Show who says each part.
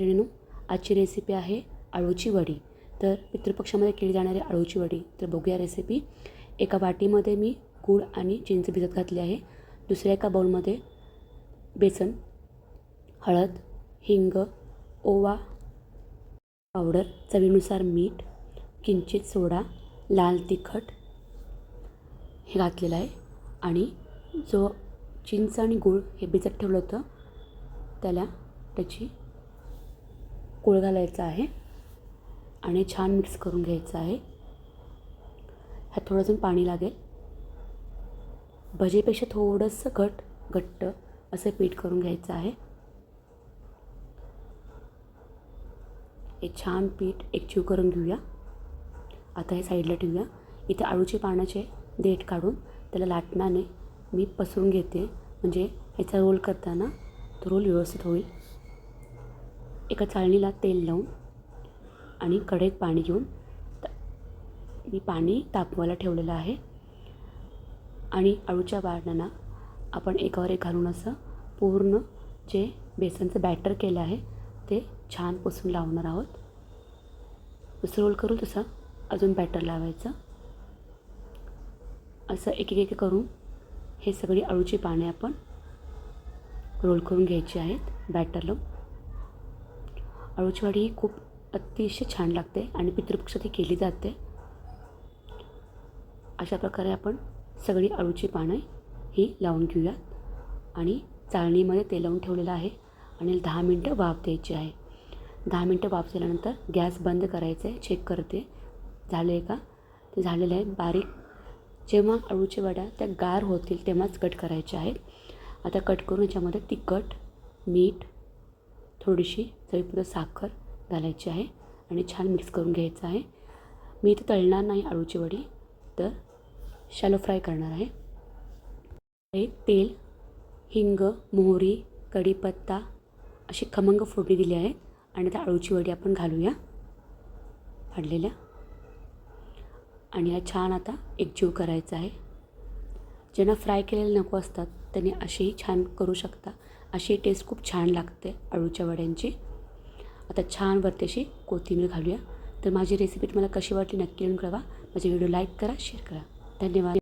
Speaker 1: मैत्रिणींनो आजची रेसिपी आहे आळूची वडी. तर पितृपक्षामध्ये केली जाणारी आळूची वडी. तर बघूया रेसिपी एका वाटीमध्ये मी गूळ आणि चिंच भिजत घातली आहे. दुसऱ्या एका बाउलमध्ये बेसन हळद हिंग ओवा पावडर चवीनुसार मीठ किंचित सोडा लाल तिखट हे घातलेलं आहे. आणि जो चिंच आणि गूळ हे भिजत ठेवलं होतं त्याला त्याची गूळ घालायचा आहे आणि छान मिक्स करून घ्यायचं आहे. ह्यात थोडं अजून पाणी लागेल. भजीपेक्षा थोडंसं घट घट्ट असं पीठ करून घ्यायचं आहे. हे छान पीठ एकजीव करून घेऊया. आता हे साईडला ठेवूया. इथे आळूची पानाचे देठ काढून त्याला लाटणाने मी पसरून घेते. म्हणजे ह्याचा रोल करताना तो रोल व्यवस्थित होईल. एका चाळणीला तेल लावून आणि कढईत पाणी घेऊन मी पाणी तापवायला ठेवलेलं आहे. आणि अळूच्या बारणांना आपण एकावर एक घालून असं पूर्ण जे बेसनचं बॅटर केलं आहे ते छान पुसून लावणार आहोत. जसं रोल करू तसं अजून बॅटर लावायचं. असं एक एक एक करून हे सगळी अळूची पाने आपण रोल करून घ्यायची आहेत बॅटर लावून. अळूची वाडी ही खूप अतिशय छान लागते आणि पितृपक्षात ही केली जाते. अशा प्रकारे आपण सगळी अळूची पानं ही लावून घेऊयात. आणि चाळणीमध्ये ते लावून ठेवलेलं आहे आणि दहा मिनटं वाफ द्यायची आहे. दहा मिनटं वाफ झाल्यानंतर गॅस बंद करायचं आहे चेक करते. झाले आहे का? ते झालेलं आहे. बारीक. जेव्हा अळूच्या वड्या त्या गार होतील तेव्हाच कट करायच्या आहेत. आता कट करून याच्यामध्ये तिखट मीठ थोडीशी चवीपुरतं साखर घालायची आहे आणि छान मिक्स करून घ्यायचं आहे. मी इथे तळणार नाही अळूची वडी तर शॅलो फ्राय करणार आहे. हे तेल हिंग मोहरी कढीपत्ता अशी खमंग फोडणी दिली आहे आणि त्या अळूची वडी आपण घालूया फाडलेल्या आणि या छान आता एकजीव करायचा आहे. ज्यांना फ्राय केलेले नको असतात त्यांनी असेही छान करू शकता. अशी टेस्ट खूप छान लागते अळूच्या वड्यांची. आता छान वरती अशी कोथिंबीर घालूया. तर माझी रेसिपी तुम्हाला कशी वाटली नक्की येऊन कळवा. माझे व्हिडिओ लाईक करा शेअर करा. धन्यवाद.